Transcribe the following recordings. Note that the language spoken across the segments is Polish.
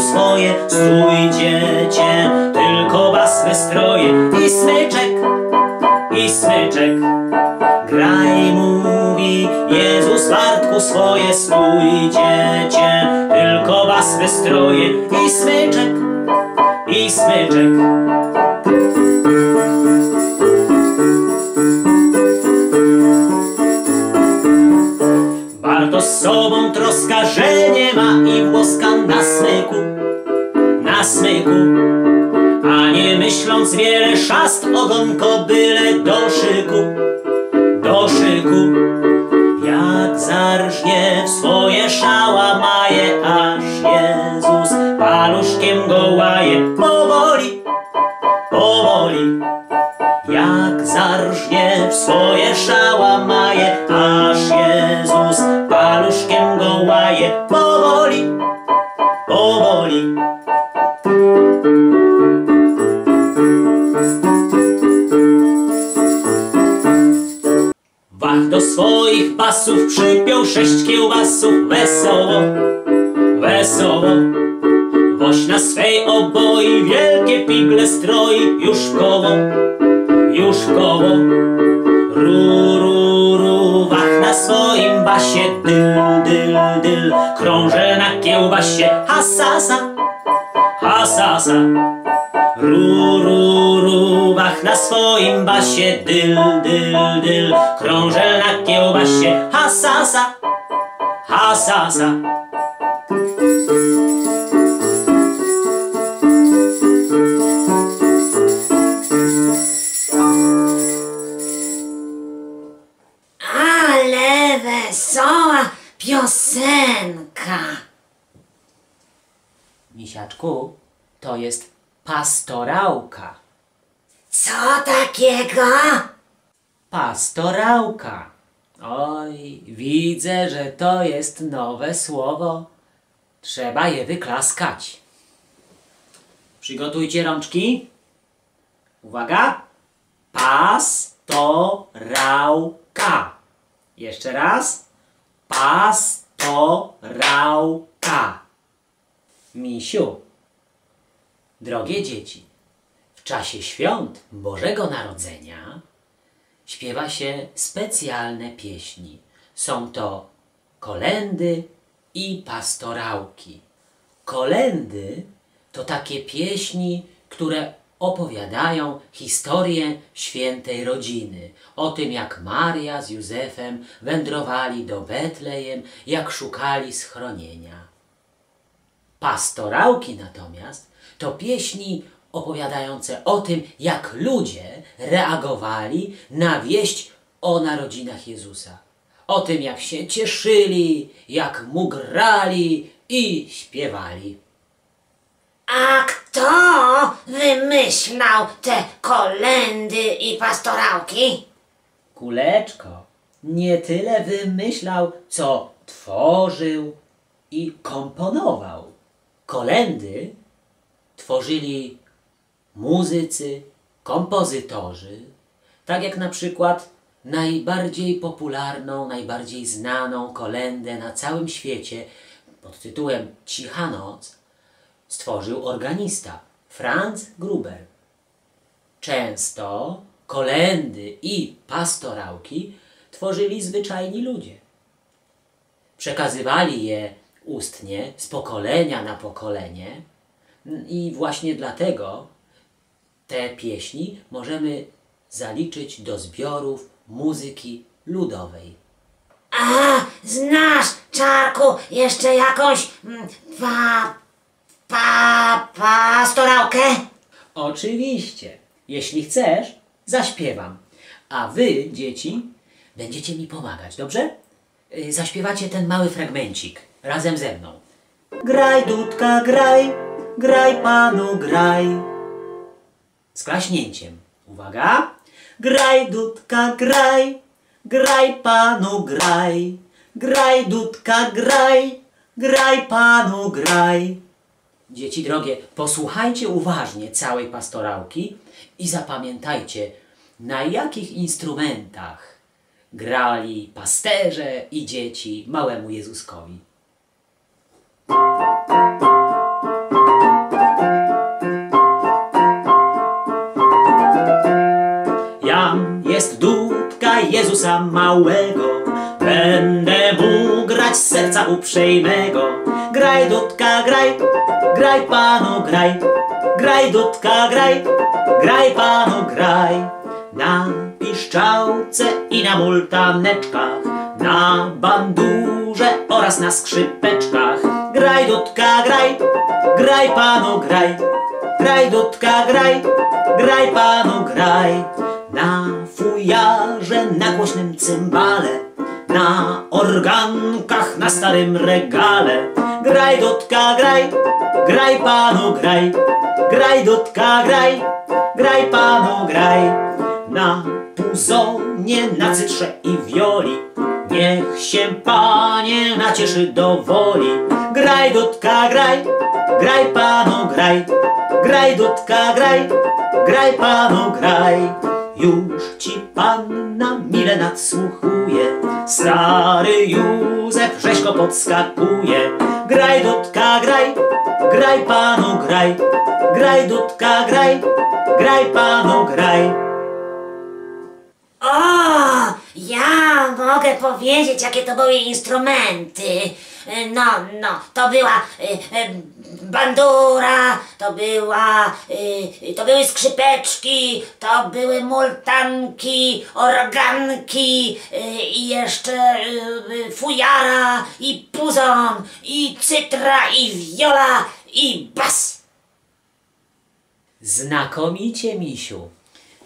swoje, stój dziecię, tylko was wystroje i smyczek, i smyczek. Graj, mówi Jezus Bartku swoje, stój dziecię, tylko was wystroje i smyczek, i smyczek. Warto z sobą troska, że nie ma i włoska na smyku, A nie myśląc wiele szast ogonko byle do szyku, do szyku. Wesoło, wesoło. Woś na swej oboi wielkie pigle stroi już koło, już koło. Ru, ru, ru, wach na swoim basie, dyl, dyl, dyl, krąże na kiełbasie, hasasa, hasasa. Ru, ru, ru, wach na swoim basie, dyl, dyl, dyl, krąże na kiełbasie, hasasa, hasasa. Ale wesoła piosenka. Misiaczku, to jest pastorałka. Co takiego? Pastorałka. Oj, widzę, że to jest nowe słowo. Trzeba je wyklaskać. Przygotujcie rączki. Uwaga. Pastorałka. Jeszcze raz. Pastorałka. Misiu. Drogie dzieci, w czasie świąt Bożego Narodzenia śpiewa się specjalne pieśni. Są to kolendy i pastorałki. Kolendy to takie pieśni, które opowiadają historię świętej rodziny. O tym, jak Maria z Józefem wędrowali do Betlejem, jak szukali schronienia. Pastorałki natomiast to pieśni opowiadające o tym, jak ludzie reagowali na wieść o narodzinach Jezusa. O tym, jak się cieszyli, jak mu grali i śpiewali. A kto wymyślał te kolendy i pastorałki? Kuleczko nie tyle wymyślał, co tworzył i komponował. Kolendy tworzyli muzycy, kompozytorzy, tak jak na przykład najbardziej popularną, najbardziej znaną kolendę na całym świecie pod tytułem Cicha Noc stworzył organista Franz Gruber. Często kolendy i pastorałki tworzyli zwyczajni ludzie. Przekazywali je ustnie z pokolenia na pokolenie i właśnie dlatego te pieśni możemy zaliczyć do zbiorów muzyki ludowej. A znasz, Czarku, jeszcze jakąś mm, pa, pa, pastorałkę? Oczywiście, jeśli chcesz, zaśpiewam. A wy, dzieci, będziecie mi pomagać, dobrze? Y, Zaśpiewacie ten mały fragmencik razem ze mną. Graj, dudka, graj, graj, panu, graj. Z klaśnięciem. Uwaga. Graj, dudka, graj, graj, panu, graj. Graj, dudka, graj, graj, panu, graj. Dzieci drogie, posłuchajcie uważnie całej pastorałki i zapamiętajcie, na jakich instrumentach grali pasterze i dzieci małemu Jezuskowi? Jest dudka Jezusa małego, będę mu grać z serca uprzejmego. Graj dudka, graj, graj panu, graj, graj dudka, graj, graj panu, graj. Na piszczałce i na multaneczkach, na bandurze oraz na skrzypeczkach. Graj dudka, graj, graj panu, graj, graj dudka, graj, graj panu, graj. Na fujarze, na głośnym cymbale, na organkach, na starym regale. Graj dotka, graj, graj panu, graj, graj dotka, graj, graj panu, graj. Na puzonie, na cytrze i wioli, niech się panie nacieszy do woli. Graj dotka, graj, graj panu, graj, graj dotka, graj, graj panu, graj. Już ci panna mile nadsłuchuje, stary Józef rzeźko podskakuje. Graj dotka, graj, graj panu, graj, graj dotka, graj, graj panu, graj. O, ja mogę powiedzieć, jakie to były instrumenty. No, no, to była y, y, bandura, to była, to były skrzypeczki, to były multanki, organki i jeszcze fujara i puzon i cytra i wiola i bas. Znakomicie, misiu.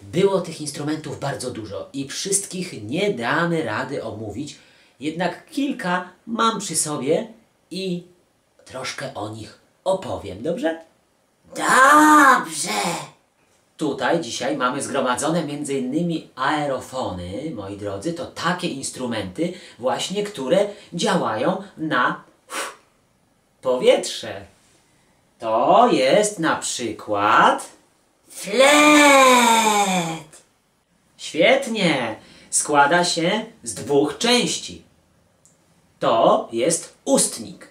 Było tych instrumentów bardzo dużo i wszystkich nie damy rady omówić, jednak kilka mam przy sobie i troszkę o nich opowiem, dobrze? Dobrze. Tutaj dzisiaj mamy zgromadzone m.in. aerofony, moi drodzy, to takie instrumenty właśnie, które działają na powietrze. To jest na przykład Flet. Świetnie! Składa się z dwóch części. To jest ustnik.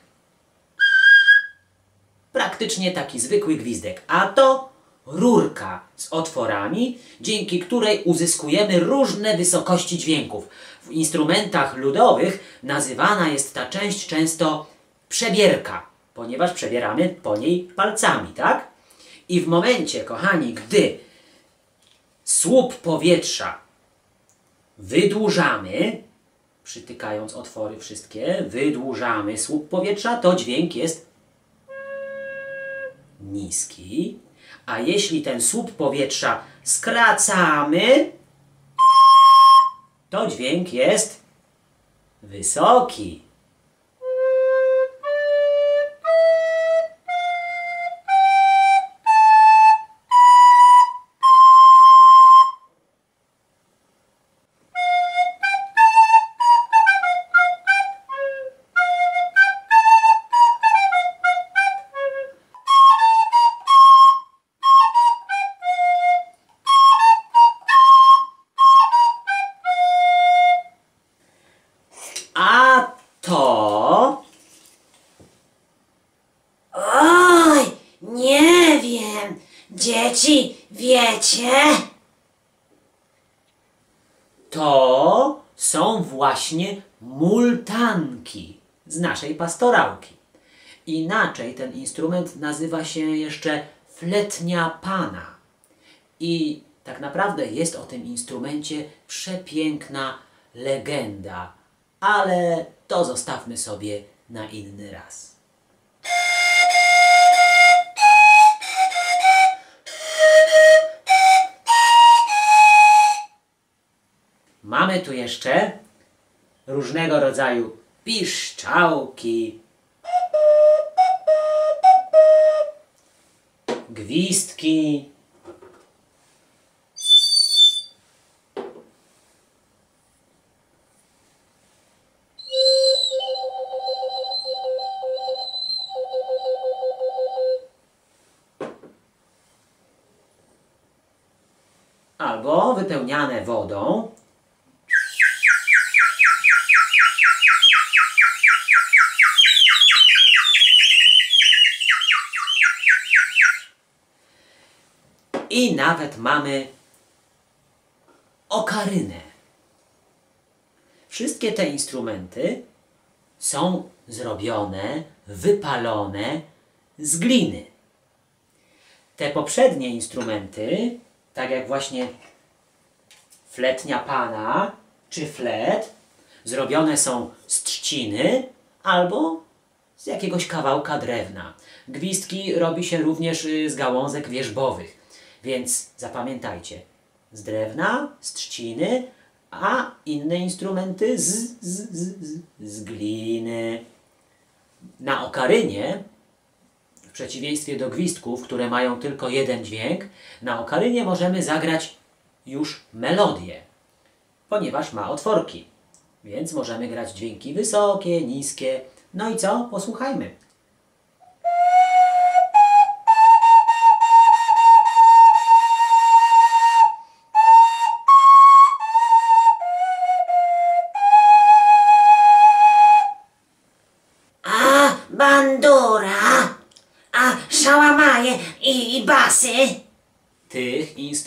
Praktycznie taki zwykły gwizdek. A to rurka z otworami, dzięki której uzyskujemy różne wysokości dźwięków. W instrumentach ludowych nazywana jest ta część często przebierka, ponieważ przebieramy po niej palcami, tak? I w momencie, kochani, gdy słup powietrza wydłużamy, przytykając otwory wszystkie, wydłużamy słup powietrza, to dźwięk jest niski. A jeśli ten słup powietrza skracamy, to dźwięk jest wysoki. To są właśnie multanki z naszej pastorałki. Inaczej ten instrument nazywa się jeszcze fletnia pana. I tak naprawdę jest o tym instrumencie przepiękna legenda, ale to zostawmy sobie na inny raz. Mamy tu jeszcze różnego rodzaju piszczałki, gwizdki. Albo wypełniane wodą. I nawet mamy okarynę. Wszystkie te instrumenty są zrobione, wypalone z gliny. Te poprzednie instrumenty, tak jak właśnie fletnia pana czy flet, zrobione są z trzciny albo z jakiegoś kawałka drewna. Gwizdki robi się również y, z gałązek wierzbowych, więc zapamiętajcie, z drewna, z trzciny, a inne instrumenty z, z, z, z, gliny. Na okarynie w przeciwieństwie do gwizdków, które mają tylko jeden dźwięk, na okarynie możemy zagrać już melodię, ponieważ ma otworki. Więc możemy grać dźwięki wysokie, niskie. No i co? Posłuchajmy.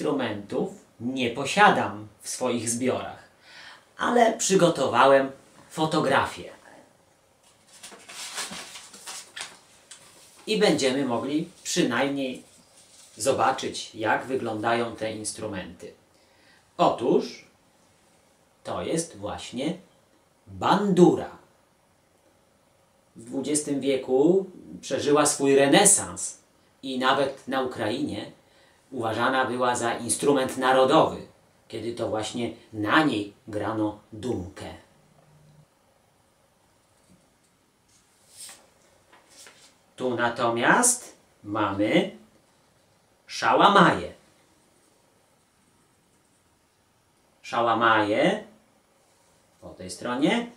Instrumentów nie posiadam w swoich zbiorach, ale przygotowałem fotografię. I będziemy mogli przynajmniej zobaczyć, jak wyglądają te instrumenty. Otóż to jest właśnie bandura. W XX wieku przeżyła swój renesans i nawet na Ukrainie uważana była za instrument narodowy, kiedy to właśnie na niej grano dumkę. Tu natomiast mamy szałamaję. Szałamaję po tej stronie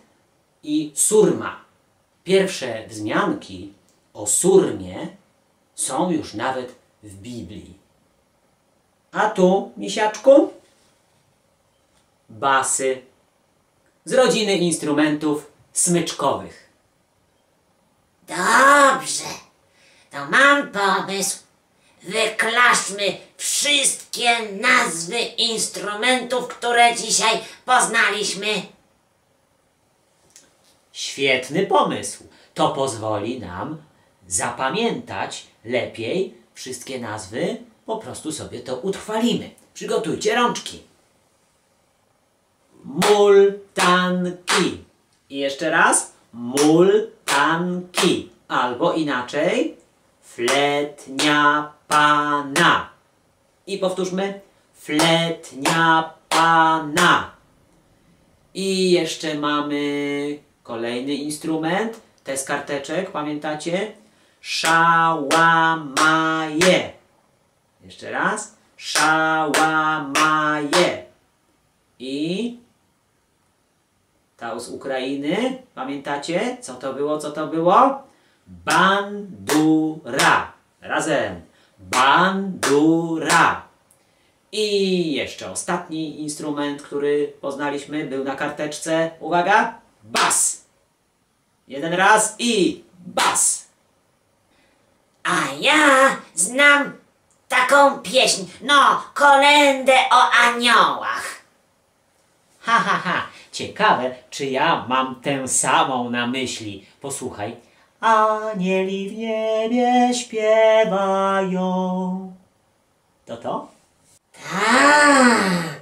i surma. Pierwsze wzmianki o surmie są już nawet w Biblii. A tu, misiaczku, basy z rodziny instrumentów smyczkowych. Dobrze, to mam pomysł. Wyklaszmy wszystkie nazwy instrumentów, które dzisiaj poznaliśmy. Świetny pomysł. To pozwoli nam zapamiętać lepiej wszystkie nazwy. Po prostu sobie to utrwalimy. Przygotujcie rączki. Multanki. I jeszcze raz. Multanki. Albo inaczej. Fletnia pana. I powtórzmy. Fletnia pana. I jeszcze mamy kolejny instrument. Te z karteczek, pamiętacie? Szałamaje. Jeszcze raz. Szałamaje. I ta z Ukrainy, pamiętacie? Co to było, co to było? Bandura. Razem. Bandura. I jeszcze ostatni instrument, który poznaliśmy, był na karteczce. Uwaga! Bas! Jeden raz i bas! A ja znam taką pieśń, no, kolendę o aniołach. Ha, ha, ha! Ciekawe, czy ja mam tę samą na myśli. Posłuchaj. Anieli w niebie śpiewają. To to? Tak,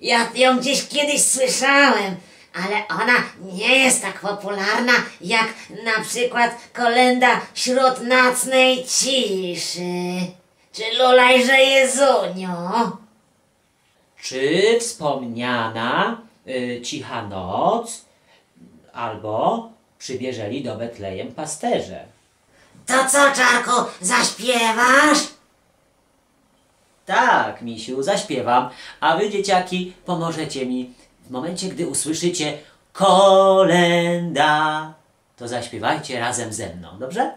ja ją gdzieś kiedyś słyszałem, ale ona nie jest tak popularna jak na przykład kolenda wśród nocnej ciszy. Czy Lulajże Jezunio? Czy wspomniana y, cicha noc albo przybierzeli do Betlejem pasterze? To co, Czarku, zaśpiewasz? Tak, misiu, zaśpiewam, a wy, dzieciaki, pomożecie mi. W momencie, gdy usłyszycie kolenda, to zaśpiewajcie razem ze mną, dobrze?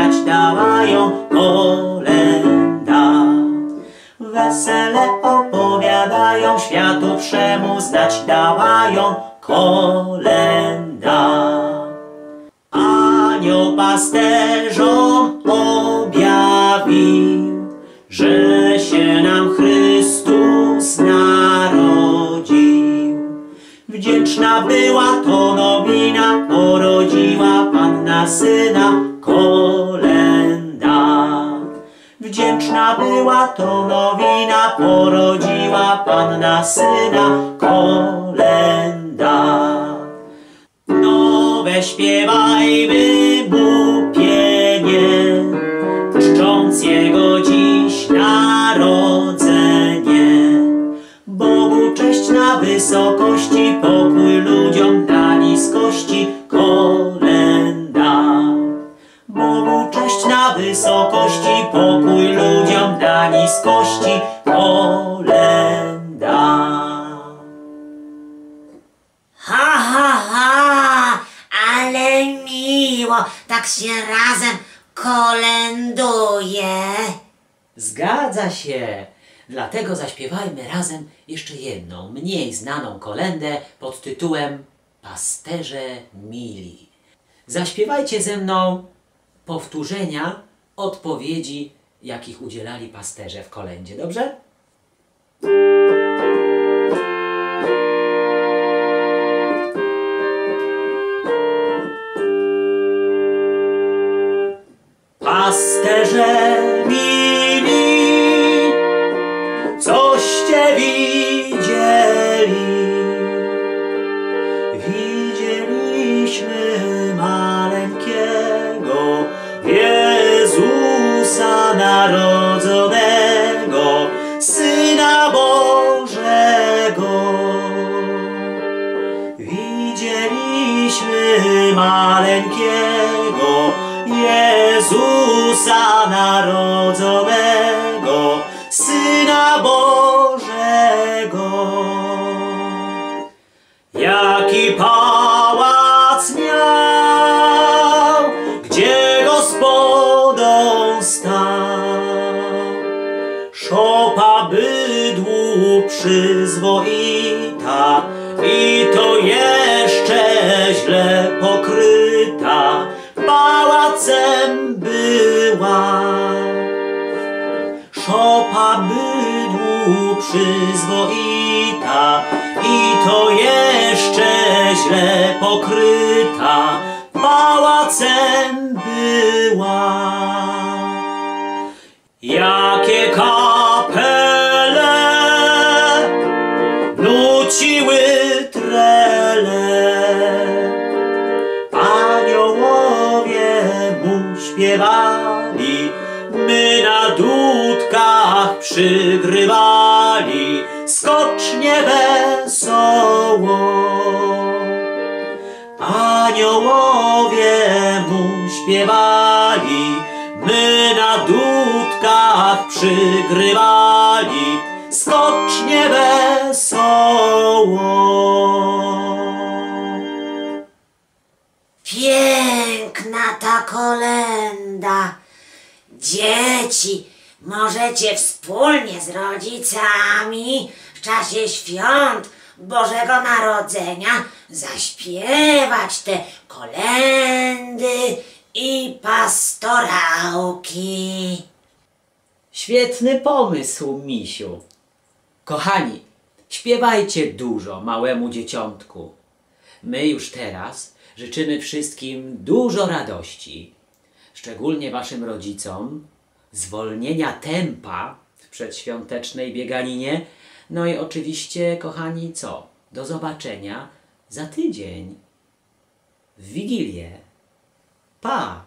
Znać dawają kolenda. Wesele opowiadają, światu wszemu znać dawają kolenda. Anioł pasterzom objawił, że się nam Chrystus narodził. Wdzięczna była to nowina, porodziła Panna Syna kolenda. Wdzięczna była to nowina, porodziła Panna Syna kolenda. Nowe śpiewajmy mu wysokości, pokój ludziom na niskości, kolenda. Ha, ha, ha, ale miło, tak się razem kolenduje. Zgadza się. Dlatego zaśpiewajmy razem jeszcze jedną, mniej znaną kolendę pod tytułem Pasterze mili. Zaśpiewajcie ze mną powtórzenia odpowiedzi, jakich udzielali pasterze w kolędzie, dobrze? Przyzwoita i to jeszcze źle pokryta. Pałacem była. Jakie kapele nuciły trele, aniołowie mu śpiewali, my na dudkach przygrywali, skocznie wesoło. Aniołowie mu śpiewali, my na dudkach przygrywali, skocznie wesoło. Piękna ta kolenda. Dzieci, możecie wspólnie z rodzicami w czasie świąt Bożego Narodzenia zaśpiewać te kolendy i pastorałki. Świetny pomysł, misiu. Kochani, śpiewajcie dużo małemu dzieciątku. My już teraz życzymy wszystkim dużo radości, szczególnie waszym rodzicom, zwolnienia tempa w przedświątecznej bieganinie. No i oczywiście, kochani, co? Do zobaczenia za tydzień w Wigilię. Pa!